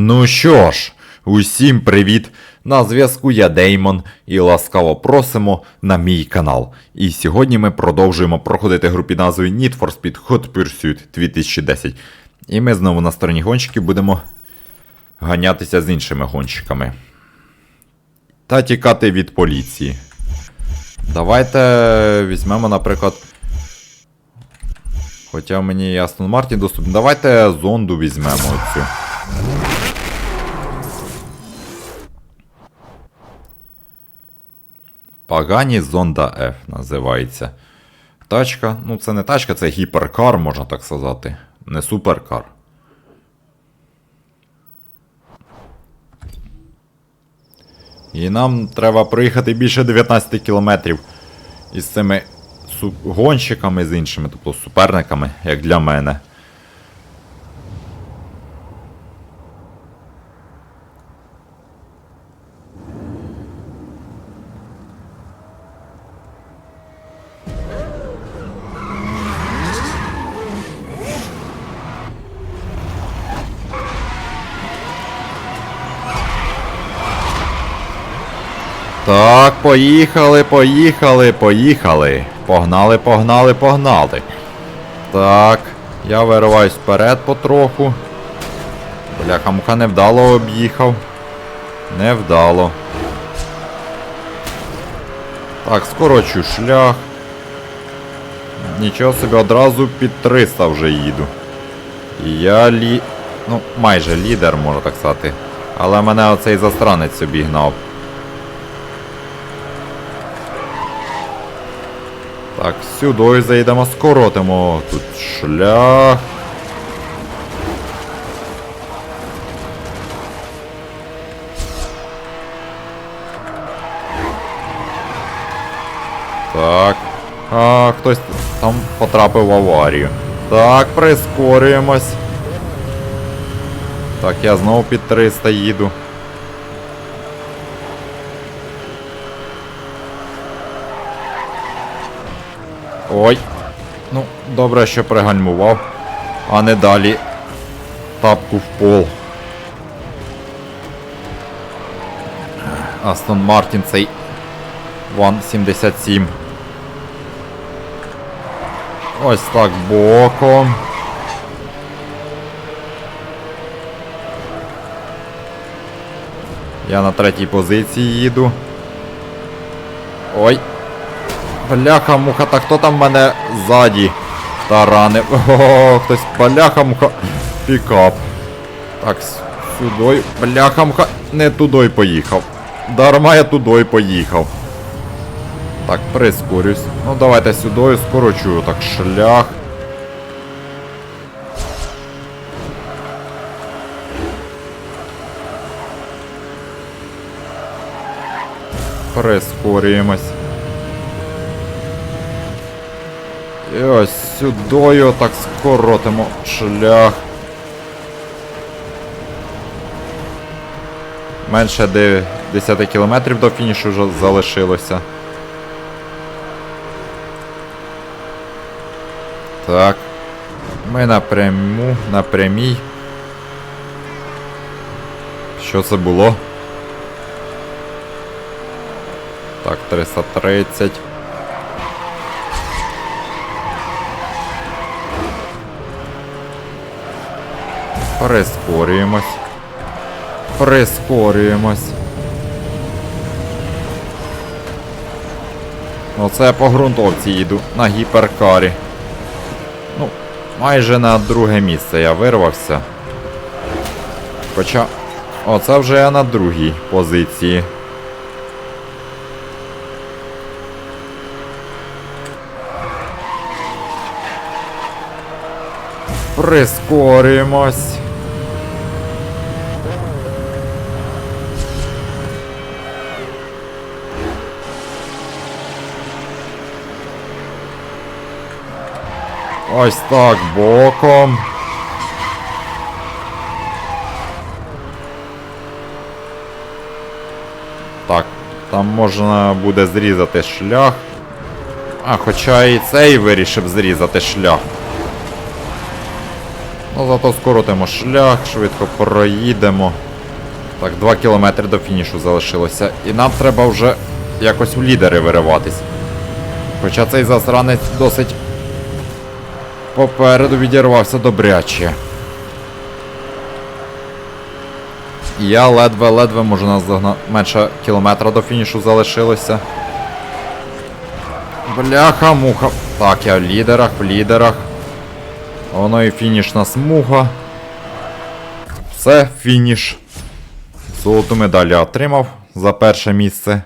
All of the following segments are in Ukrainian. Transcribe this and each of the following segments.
Ну що ж, усім привіт! На зв'язку я Деймон і ласкаво просимо на мій канал. І сьогодні ми продовжуємо проходити гру під Need for Speed Hot Pursuit 2010. І ми знову на стороні гонщиків будемо ганятися з іншими гонщиками. Та тікати від поліції. Давайте візьмемо, наприклад. Хоча мені Астон Мартін доступний. Давайте зонду візьмемо оцю. Пагані Зонда F називається. Тачка, ну це не тачка, це гіперкар, можна так сказати. Не суперкар. І нам треба проїхати більше 19 кілометрів із цими гонщиками з іншими, тобто суперниками, як для мене. Так, поїхали, поїхали, поїхали. Погнали, погнали, погнали. Так, я вириваюсь вперед потроху. Бляха, муха невдало об'їхав. Невдало. Так, скорочу шлях. Нічого собі одразу під 300 вже їду. Я лі... Ну, майже лідер, можна так сказати. Але мене оцей застранець обігнав. Так, сюди заїдемо, скоротимо тут шлях. Так. А, хтось там потрапив в аварію. Так, прискорюємось. Так, я знову під 300 їду. Ой. Ну, добре, що пригальмував, а не далі тапку в пол. Астон Мартін цей 177. Ось так боком. Я на третій позиції їду. Ой. Бляха муха, та хто там мене ззаді таранив? О, хтось бляха муха. Пікап. Так, сюди. Бляха муха. Не туди поїхав. Дарма я туди поїхав. Так, прискорюсь. Ну давайте сюди скорочую так шлях. Прискорюємось. І ось сюди так скоротимо шлях. Менше де 10 кілометрів до фінішу вже залишилося. Так. Ми напряму, напрямій. Що це було? Так, 330. Прискорюємось. Прискорюємось. Оце я по ґрунтовці їду на гіперкарі. Ну, майже на друге місце я вирвався. Хоча. Оце вже я на другій позиції. Прискорюємось. Ось так боком. Так, там можна буде зрізати шлях. А, хоча і цей вирішив зрізати шлях. Ну, зато скоротимо шлях, швидко проїдемо. Так, 2 кілометри до фінішу залишилося. І нам треба вже якось в лідери вириватись. Хоча цей засранець досить попереду відірвався добряче. Я ледве-ледве можу наздогнати. Менше кілометра до фінішу залишилося. Бляха, муха. Так, я в лідерах, в лідерах. Воно і фінішна смуга. Все, фініш. Золоту медаль я отримав за перше місце.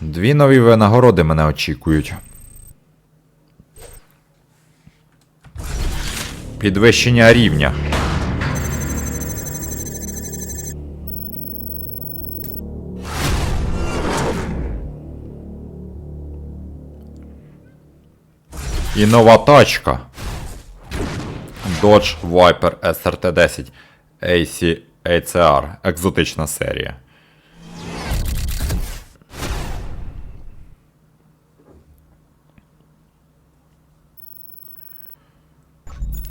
Дві нові винагороди мене очікують. Підвищення рівня. І нова тачка. Dodge Viper SRT10 AC ACR. Екзотична серія.